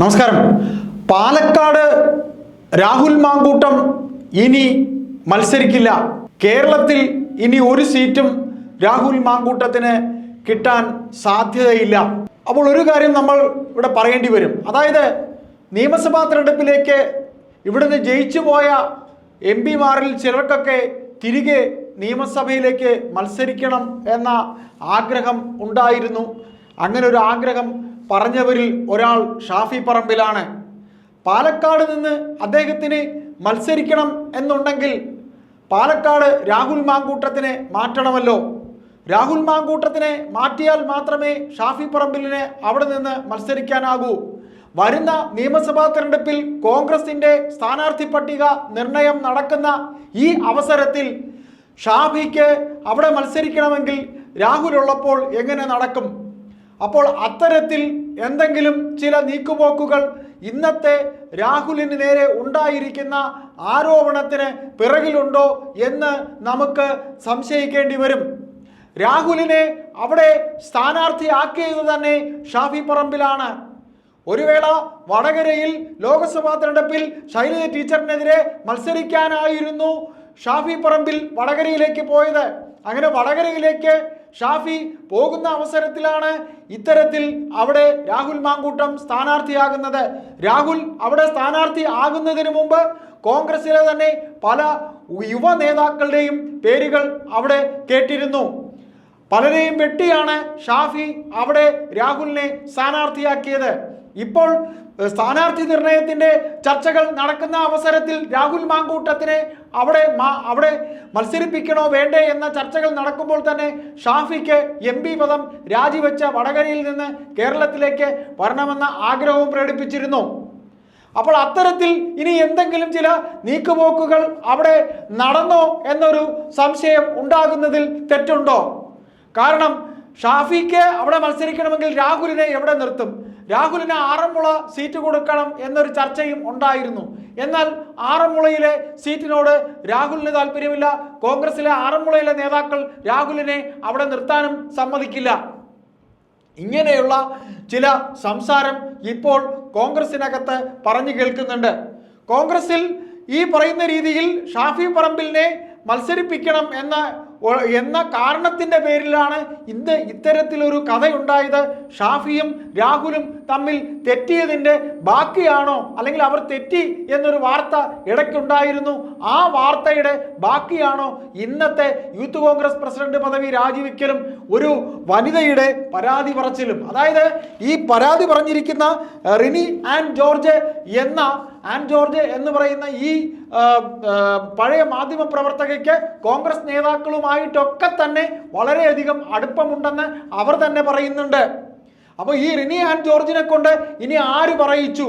നമസ്കാരം. പാലക്കാട് രാഹുൽ മാങ്കൂട്ടം ഇനി മത്സരിക്കില്ല. കേരളത്തിൽ ഇനി ഒരു സീറ്റും രാഹുൽ മാങ്കൂട്ടത്തിന് കിട്ടാൻ സാധ്യതയില്ല. അപ്പോൾ ഒരു കാര്യം നമ്മൾ ഇവിടെ പറയേണ്ടി വരും. അതായത് നിയമസഭാ തെരഞ്ഞെടുപ്പിലേക്ക് ഇവിടുന്ന് ജയിച്ചു പോയ എം പിമാരിൽ ചിലർക്കൊക്കെ തിരികെ നിയമസഭയിലേക്ക് മത്സരിക്കണം എന്ന ആഗ്രഹം ഉണ്ടായിരുന്നു. അങ്ങനെ ഒരു ആഗ്രഹം പറഞ്ഞവരിൽ ഒരാൾ ഷാഫി പറമ്പിലാണ്. പാലക്കാട് നിന്ന് അദ്ദേഹത്തിന് മത്സരിക്കണം എന്നുണ്ടെങ്കിൽ പാലക്കാട് രാഹുൽ മാങ്കൂട്ടത്തിനെ മാറ്റണമല്ലോ. രാഹുൽ മാങ്കൂട്ടത്തിനെ മാറ്റിയാൽ മാത്രമേ ഷാഫി പറമ്പിലിനെ അവിടെ നിന്ന് മത്സരിക്കാനാകൂ. വരുന്ന നിയമസഭാ തെരഞ്ഞെടുപ്പിൽ കോൺഗ്രസിന്റെ സ്ഥാനാർത്ഥി പട്ടിക നിർണയം നടക്കുന്ന ഈ അവസരത്തിൽ ഷാഫിക്ക് അവിടെ മത്സരിക്കണമെങ്കിൽ രാഹുൽ ഉള്ളപ്പോൾ എങ്ങനെ നടക്കും? അപ്പോൾ അത്തരത്തിൽ എന്തെങ്കിലും ചില നീക്കുപോക്കുകൾ ഇന്നത്തെ രാഹുലിന് നേരെ ഉണ്ടായിരിക്കുന്ന ആരോപണത്തിന് പിറകിലുണ്ടോ എന്ന് നമുക്ക് സംശയിക്കേണ്ടി വരും. രാഹുലിനെ അവിടെ സ്ഥാനാർത്ഥിയാക്കിയത് തന്നെ ഷാഫി പറമ്പിലാണ്. ഒരു വേള വടകരയിൽ ലോക്സഭാ തെരഞ്ഞെടുപ്പിൽ ശൈലജ ടീച്ചറിനെതിരെ മത്സരിക്കാനായിരുന്നു ഷാഫി പറമ്പിൽ വടകരയിലേക്ക് പോയത്. അങ്ങനെ വടകരയിലേക്ക് ഷാഫി പോകുന്ന അവസരത്തിലാണ് ഇത്തരത്തിൽ അവിടെ രാഹുൽ മാങ്കൂട്ടം സ്ഥാനാർത്ഥിയാകുന്നത്. രാഹുൽ അവിടെ സ്ഥാനാർത്ഥി ആകുന്നതിന് മുമ്പ് കോൺഗ്രസിലെ തന്നെ പല യുവ നേതാക്കളുടെയും പേരുകൾ അവിടെ കേട്ടിരുന്നു. പലരെയും വെട്ടിയാണ് ഷാഫി അവിടെ രാഹുലിനെ സ്ഥാനാർത്ഥിയാക്കിയത്. ഇപ്പോൾ സ്ഥാനാർത്ഥി നിർണയത്തിന്റെ ചർച്ചകൾ നടക്കുന്ന അവസരത്തിൽ രാഹുൽ മാങ്കൂട്ടത്തിനെ അവിടെ അവിടെ മത്സരിപ്പിക്കണോ വേണ്ടേ എന്ന ചർച്ചകൾ നടക്കുമ്പോൾ തന്നെ ഷാഫിക്ക് എം പി പദം രാജിവെച്ച വടകരയിൽ നിന്ന് കേരളത്തിലേക്ക് വരണമെന്ന ആഗ്രഹവും പ്രകടിപ്പിച്ചിരുന്നു. അപ്പോൾ അത്തരത്തിൽ ഇനി എന്തെങ്കിലും ചില നീക്കുപോക്കുകൾ അവിടെ നടന്നോ എന്നൊരു സംശയം ഉണ്ടാകുന്നതിൽ തെറ്റുണ്ടോ? കാരണം ഷാഫിക്ക് അവിടെ മത്സരിക്കണമെങ്കിൽ രാഹുലിനെ എവിടെ നിർത്തും? രാഹുലിന് ആറന്മുള സീറ്റ് കൊടുക്കണം എന്നൊരു ചർച്ചയും ഉണ്ടായിരുന്നു. എന്നാൽ ആറന്മുളയിലെ സീറ്റിനോട് രാഹുലിന് താല്പര്യമില്ല. കോൺഗ്രസിലെ ആറന്മുളയിലെ നേതാക്കൾ രാഹുലിനെ അവിടെ നിർത്താനും സമ്മതിക്കില്ല. ഇങ്ങനെയുള്ള ചില സംസാരം ഇപ്പോൾ കോൺഗ്രസിനകത്ത് പറഞ്ഞു കേൾക്കുന്നുണ്ട്. കോൺഗ്രസിൽ ഈ പറയുന്ന രീതിയിൽ ഷാഫി പറമ്പിലിനെ മത്സരിപ്പിക്കണം എന്ന എന്ന കാരണത്തിന്റെ പേരിലാണ് ഇന്ന് ഇത്തരത്തിലൊരു കഥയുണ്ടായത്. ഷാഫിയും രാഹുലും തമ്മിൽ തെറ്റിയതിന്റെ ബാക്കിയാണോ? അല്ലെങ്കിൽ അവർ തെറ്റി എന്നൊരു വാർത്ത ഇടയ്ക്കുണ്ടായിരുന്നു. ആ വാർത്തയുടെ ബാക്കിയാണോ? ഇന്നത്തെ യൂത്ത് കോൺഗ്രസ് പ്രസിഡന്റ് പദവി രാജിവെക്കലും ഒരു വനിതയുടെ പരാതി പറച്ചിലും. അതായത് ഈ പരാതി പറഞ്ഞിരിക്കുന്ന റിനി ആൻഡ് ജോർജ് എന്ന ആൻഡ് ജോർജ് എന്ന് പറയുന്ന ഈ പഴയ മാധ്യമ പ്രവർത്തകയ്ക്ക് കോൺഗ്രസ് നേതാക്കളുമായിട്ടൊക്കെ തന്നെ വളരെയധികം അടുപ്പമുണ്ടെന്ന് അവർ തന്നെ പറയുന്നുണ്ട്. അപ്പോൾ ഈ റിനി ആൻ ജോർജിനെ കൊണ്ട് ഇനി ആര് പറയിച്ചു?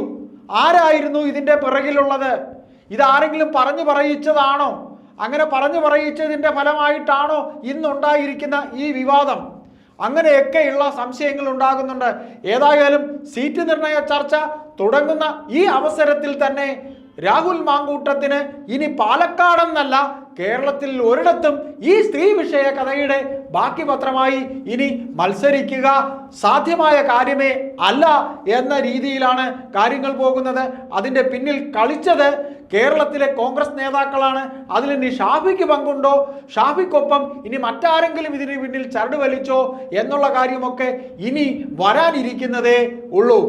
ആരായിരുന്നു ഇതിന്റെ പിറകിലുള്ളത്? ഇതാരെങ്കിലും പറഞ്ഞു പറയിച്ചതാണോ? അങ്ങനെ പറഞ്ഞു പറയിച്ചതിന്റെ ഫലമായിട്ടാണോ ഇന്നുണ്ടായിരിക്കുന്ന ഈ വിവാദം? അങ്ങനെയൊക്കെയുള്ള സംശയങ്ങൾ ഉണ്ടാകുന്നുണ്ട് ഏതായാലും സീറ്റ് നിർണയ ചർച്ച തുടങ്ങുന്ന ഈ അവസരത്തിൽ തന്നെ രാഹുൽ മാങ്കൂട്ടത്തിന് ഇനി പാലക്കാടെന്നല്ല കേരളത്തിൽ ഒരിടത്തും ഈ സ്ത്രീ വിഷയ കഥയുടെ ബാക്കി പത്രമായി ഇനി മത്സരിക്കുക സാധ്യമായ കാര്യമേ അല്ല എന്ന രീതിയിലാണ് കാര്യങ്ങൾ പോകുന്നത്. അതിന്റെ പിന്നിൽ കളിച്ചത് കേരളത്തിലെ കോൺഗ്രസ് നേതാക്കളാണ്. അതിൽ ഇനി ഷാഫിക്ക് പങ്കുണ്ടോ? ഷാഫിക്കൊപ്പം ഇനി മറ്റാരെങ്കിലും ഇതിന് പിന്നിൽ ചരട് വലിച്ചോ എന്നുള്ള കാര്യമൊക്കെ ഇനി വരാനിരിക്കുന്നതേ ഉള്ളൂ.